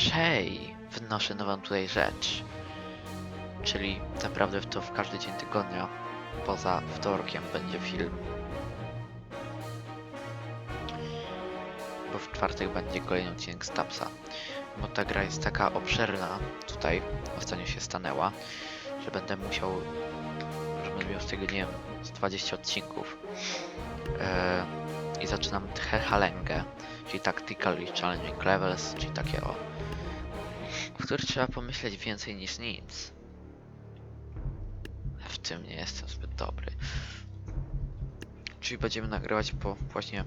Trzej wnoszę nową tutaj rzecz. Czyli naprawdę to w każdy dzień tygodnia, poza wtorkiem, będzie film. Bo w czwartek będzie kolejny odcinek z Tapsa. Bo ta gra jest taka obszerna, tutaj ostatnio się stanęła, że będę musiał, że będę miał z tego, nie wiem, z 20 odcinków. Eee, I zaczynam Tchehalengę, czyli Tactical i Challenging Levels, czyli takie o w których trzeba pomyśleć więcej niż nic. W tym nie jestem zbyt dobry. Czyli będziemy nagrywać po właśnie.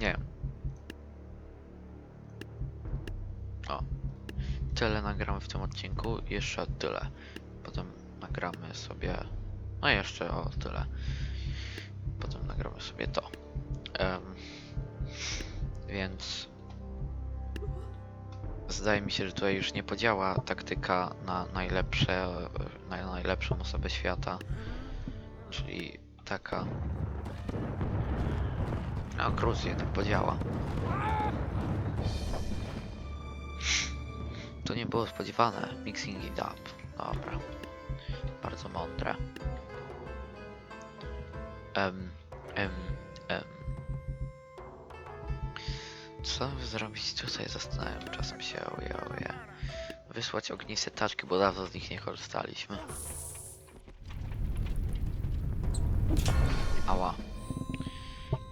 Nie wiem. O. Tyle nagramy w tym odcinku. Jeszcze tyle. Potem nagramy sobie. No jeszcze o tyle. Potem nagramy sobie to. Em, więc Zdaje mi się, że tutaj już nie podziała taktyka na najlepsze, na najlepszą osobę świata. Czyli taka. No, Gruz jednak podziała. To nie było spodziewane. Mixing it up. Dobra. Bardzo mądre. Em, em, Co zrobić tutaj? Zastanawiam czasem się, oje, oje. Wysłać ogniste taczki, bo dawno z nich nie korzystaliśmy. Ała.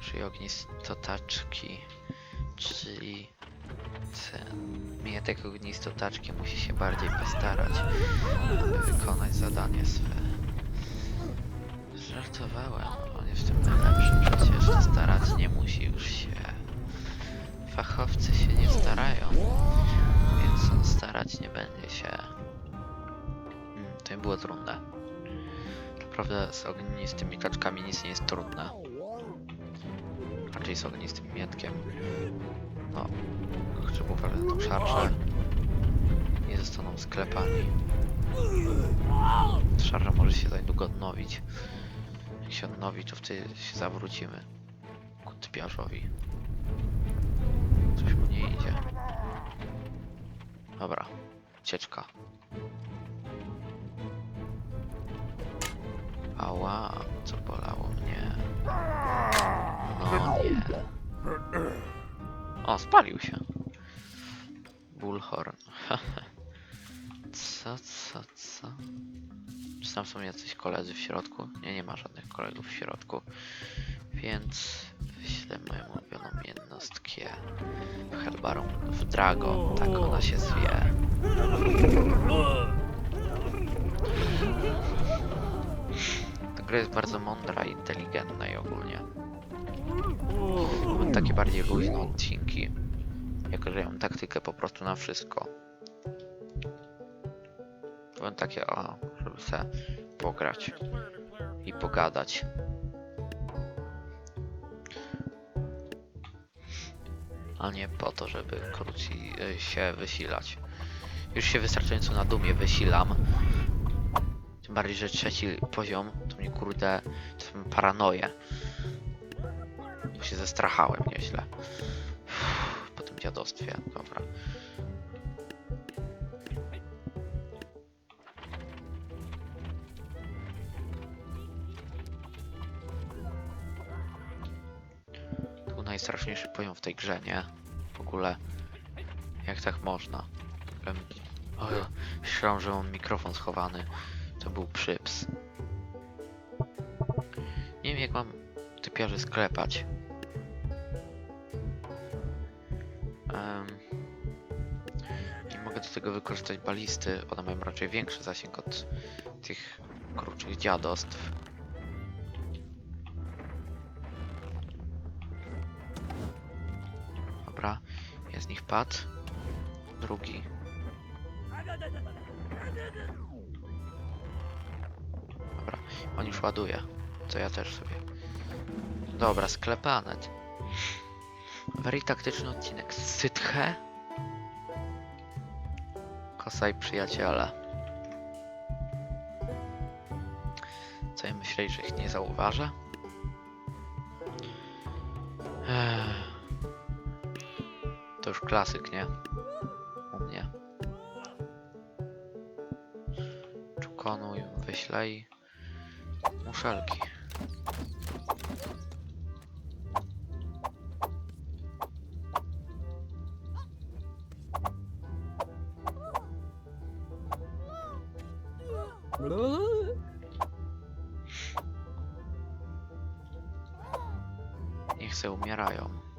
Czyli ognistotaczki, czyli ten Mietek ognistotaczki musi się bardziej postarać, by wykonać zadanie swe. Żartowałem, on jest w tym najlepszy przecież, starać nie musi już się. Fachowcy się nie starają, więc on starać nie będzie się. Mm, to nie było trudne. Naprawdę z ognistymi taczkami nic nie jest trudne. Raczej z ognistym mietkiem. No, trzeba uważać na tą szarżę. Nie zostaną sklepani. Szarża może się za niedługo odnowić. Jak się odnowi, to wtedy się zawrócimy ku typiarzowi. Coś mu nie idzie. Dobra, ucieczka. Ała, co bolało mnie. No nie. O, spalił się. Bullhorn. co, co, co? Czy tam są jacyś koledzy w środku? Nie, nie ma żadnych kolegów w środku. Więc wyślę moją ulubioną jednostkę Helbarum, w Drago, tak ona się zwie. Ta gra jest bardzo mądra i inteligentna i ogólnie. Mam takie bardziej luźne odcinki. Jako, że ja mam taktykę po prostu na wszystko. Mam takie, o, żeby se pograć i pogadać. A nie po to, żeby krócej y, się wysilać. Już się wystarczająco na dumie wysilam. Tym bardziej, że trzeci poziom to mnie kurde, to mam paranoję. Bo się zestrachałem nieźle. Po tym dziadostwie, dobra. Najstraszniejszy poziom w tej grze, nie? W ogóle. Jak tak można? Em, O, myślałem, że mam mikrofon schowany. To był przyps. Nie wiem jak mam typiarzy sklepać. Em, nie mogę do tego wykorzystać balisty. One mają raczej większy zasięg od tych kruczych dziadostw. Pad. Drugi. Dobra, on już ładuje. To ja też sobie. Dobra, sklepanet. Very taktyczny odcinek. Sytche. Kosa i przyjaciele. Co ja myśleli, że ich nie zauważę? Klasyk, nie? U mnie. Czukonuj, wyślej muszelki. Niech se umierają,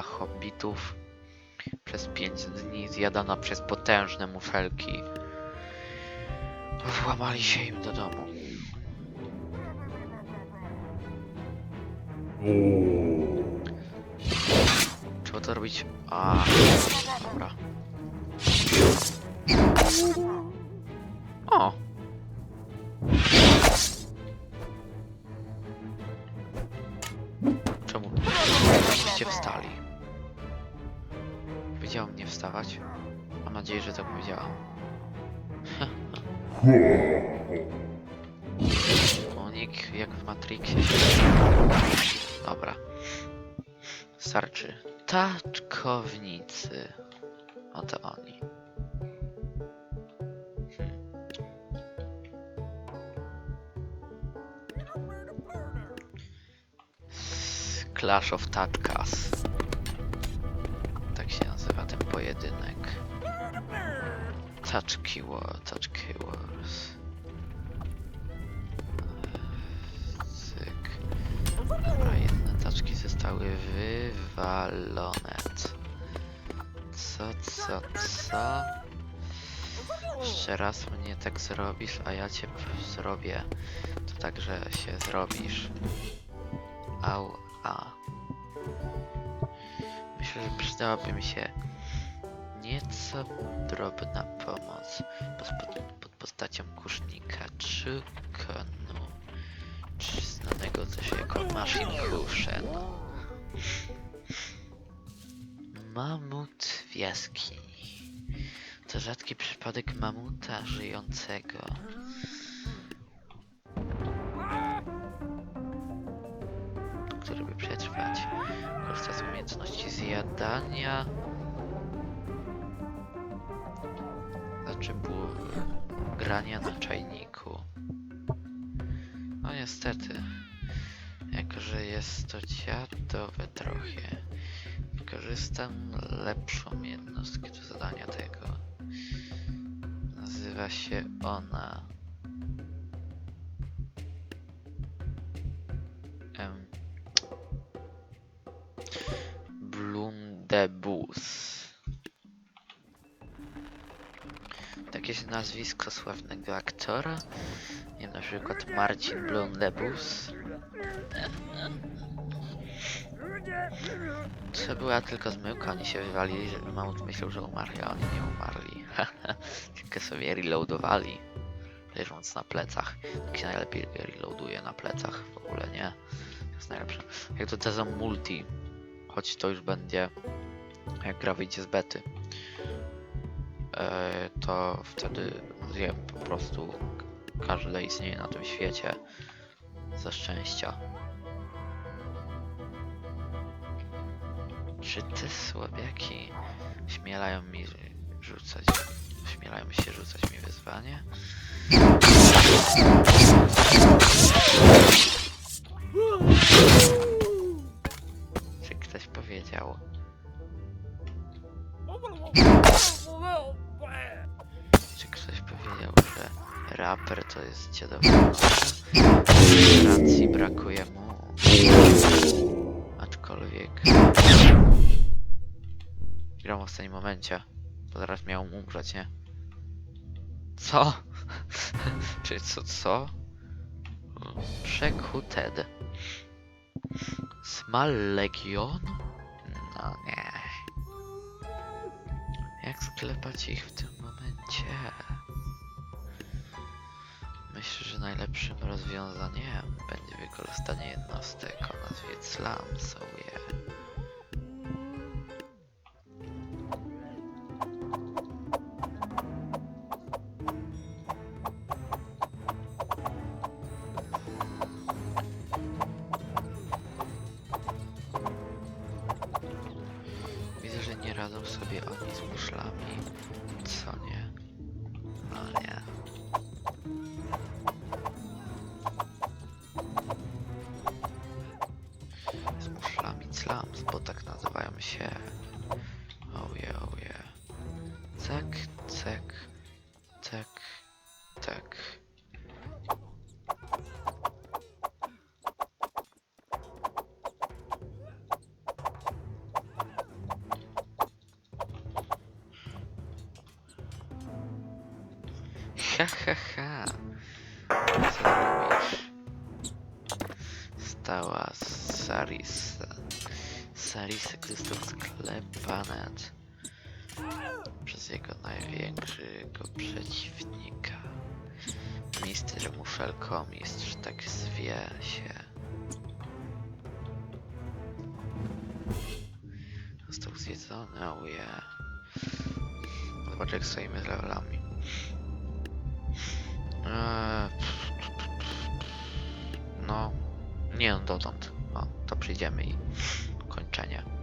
Grupa hobbitów przez 5 dni zjadana przez potężne muszelki. Włamali się im do domu. Trzeba to robić. A, dobra. Monik jak w Matrixie. Dobra. Starczy. Taczkownicy. Oto oni. Hmm. Clash of Tatkas. Tak się nazywa ten pojedynek. Taczki War, wywalone. Co, co, co? Jeszcze raz mnie tak zrobisz, a ja cię zrobię. To także się zrobisz. Au, a. Myślę, że przydałaby mi się nieco drobna pomoc pod, pod, pod postacią kusznika Czukonu, czy znanego też jako Machine Hushen. Mamut w jaskini. To rzadki przypadek mamuta żyjącego. Który by przetrwać. Korzysta z umiejętności zjadania. Znaczy było grania na czajniku. No niestety. Jako, że jest to dziadowe trochę. Wykorzystam lepszą jednostkę do zadania tego. Nazywa się ona. Em, Blundebus. Takie jest nazwisko sławnego aktora. Nie na przykład Marcin Blundebus. To była tylko zmyłka, oni się wywalili, żeby Mamut myślał, że umarli, a oni nie umarli. tylko sobie reloadowali, leżąc na plecach. Tak się najlepiej reloaduje na plecach w ogóle, nie? To jest najlepsze. Jak to tezą multi, choć to już będzie, jak gra wyjdzie z bety, e, to wtedy zje po prostu każde istnieje na tym świecie ze szczęścia. Czy te słabiaki śmielają mi rzucać, śmielają się rzucać mi wyzwanie? Czy ktoś powiedział? Czy ktoś powiedział, że raper to jest dziadowa racji brakuje mu? Aczkolwiek... W ostatnim momencie. To zaraz miał umrzeć, nie? Co? Czy co, co? Przekuted. Smal Legion? No nie. Jak sklepać ich w tym momencie? Myślę, że najlepszym rozwiązaniem będzie wykorzystanie jednostek o nazwie Slam. Cek, cek, cek. Ha, ha, ha. Co robisz? Stała Saris. Saris egzystował sklepany jego największego przeciwnika. Mister Muszelkomistrz, tak zwie się. Został zjedzony, uje. Zobacz jak stoimy z levelami. Eee, no, nie no dotąd. O, to przyjdziemy i kończenie.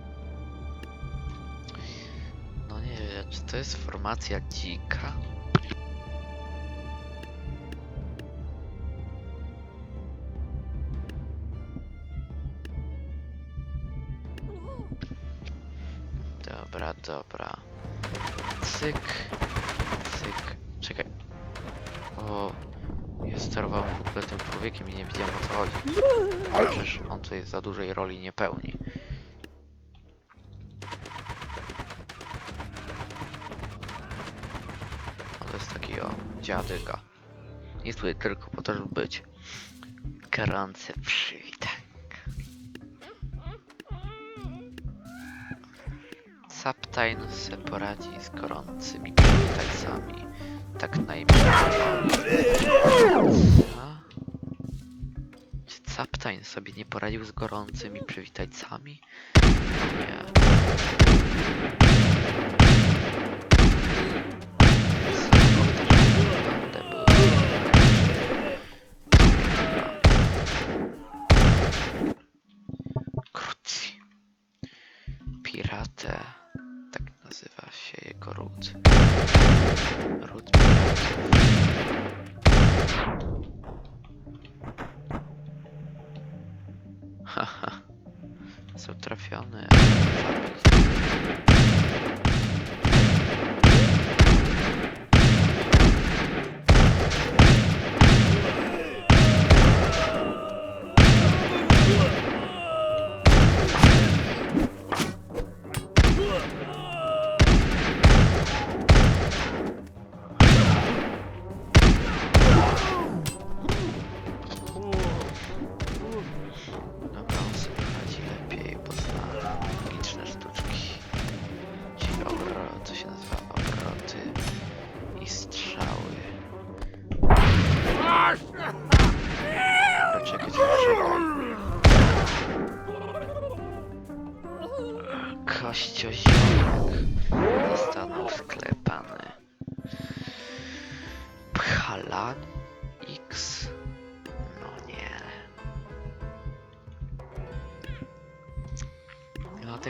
Czy to jest formacja dzika? Dobra, dobra. Cyk, cyk. Czekaj. O, ja sterowałem w ogóle tym człowiekiem i nie wiedziałem o co chodzi. Przecież on tutaj za dużej roli nie pełni. On to jest dziadyga. Jest tutaj tylko po to, żeby być. Gorące przywitanka. Saptain se poradzi z gorącymi przywitajcami. Tak najmniej. Czy Captain sobie nie poradził z gorącymi przywitajcami? Nie.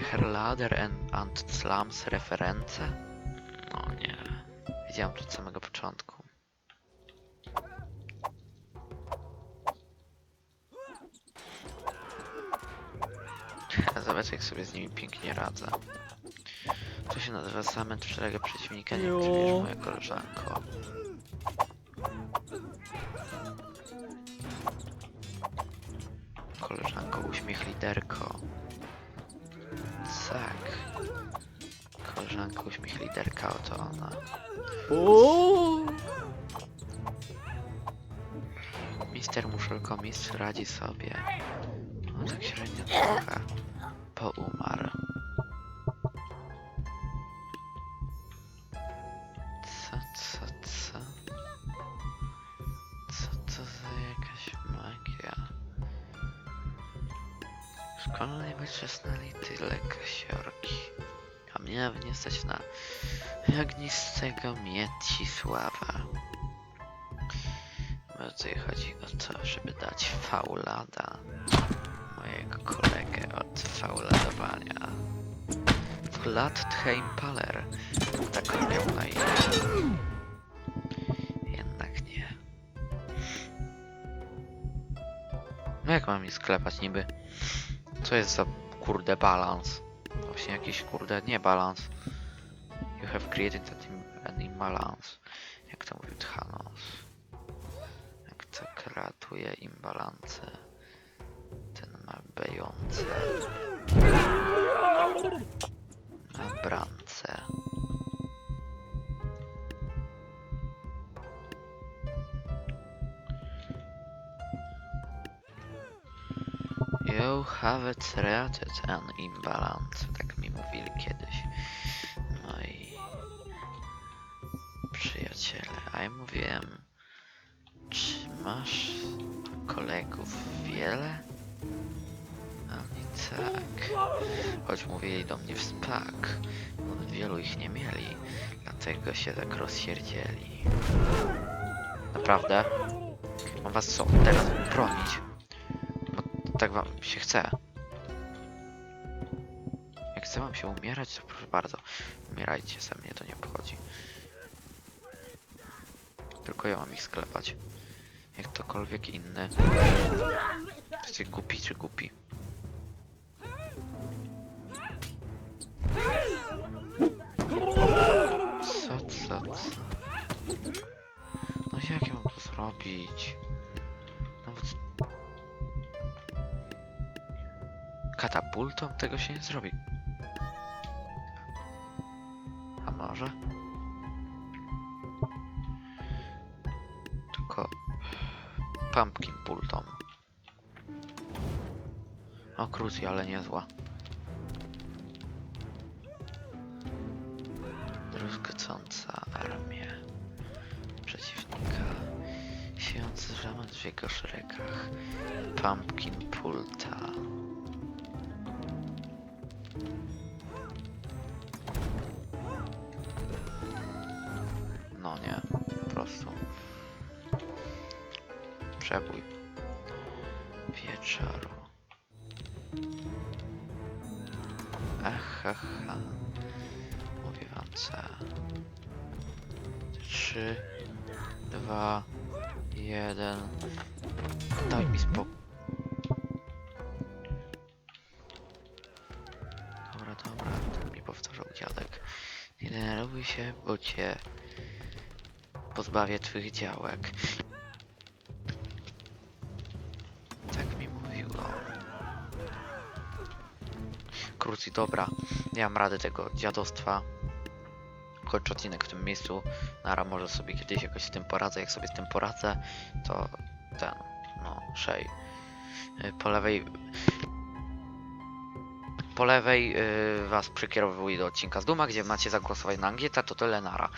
Herlader and, and Slums reference? No nie. Wiedziałem to od samego początku. Zobacz jak sobie z nimi pięknie radzę. To się nazywa zamęt w szeregu przeciwnika, nie wiesz moja koleżanko. Koleżanko, uśmiech liderko. Oto ona. Mister Muszelkomistrz radzi sobie. No tak średnio trochę. Poumarł. Co, co, co? Co to za jakaś magia? Szkolenie wyczesnali tyle kasiorki. A mnie nie stać na ognistego Miecisława. Bo tutaj chodzi o to, żeby dać faulada mojego kolegę od fauladowania. Glad Heimpaler. Tak miał na imię. Jednak nie. No jak mam mi sklepać niby? Co jest za kurde balans? Właśnie jakiś kurde nie balans. You have created an im- an imbalance. Jak to mówił Thanos. Jak to kreatuje imbalance. Ten ma bejące. Na brance. You have created an imbalance. Tak mi mówili kiedyś. Przyjaciele, a ja mówiłem, czy masz kolegów wiele? A oni tak, choć mówili do mnie w spak, wielu ich nie mieli, dlatego się tak rozsierdzieli. Naprawdę? Mam was co, teraz bronić? Bo tak wam się chce. Jak chce wam się umierać, to proszę bardzo, umierajcie, ze mnie to nie obchodzi. Tylko ja mam ich sklepać. Jak ktokolwiek inny. Jesteście głupi czy głupi? Co, co, co? No jak ja mam to zrobić? Nawet... Katapultą tego się nie zrobi. Pumpkin pultą. O Cruzy, ale niezła. Druzgocąca armię przeciwnika. Siejący zamęt w jego szeregach. Pumpkin pulta. No nie, po prostu. Przebój. Wieczoru. Ach, ha. Mówię wam co. Trzy, dwa, jeden. Daj mi spokój. Dobra, dobra, tak mi powtarzał dziadek. Nie denerwuj się, bo cię pozbawię twych działek. Krucji, dobra. Nie mam rady tego dziadostwa. Kończę odcinek w tym miejscu. Nara, może sobie kiedyś jakoś z tym poradzę. Jak sobie z tym poradzę, to ten, no, szej. Y, Po lewej... Po lewej y, was przekierowuję do odcinka z Duma, gdzie macie zagłosować na Angieta, to tyle nara.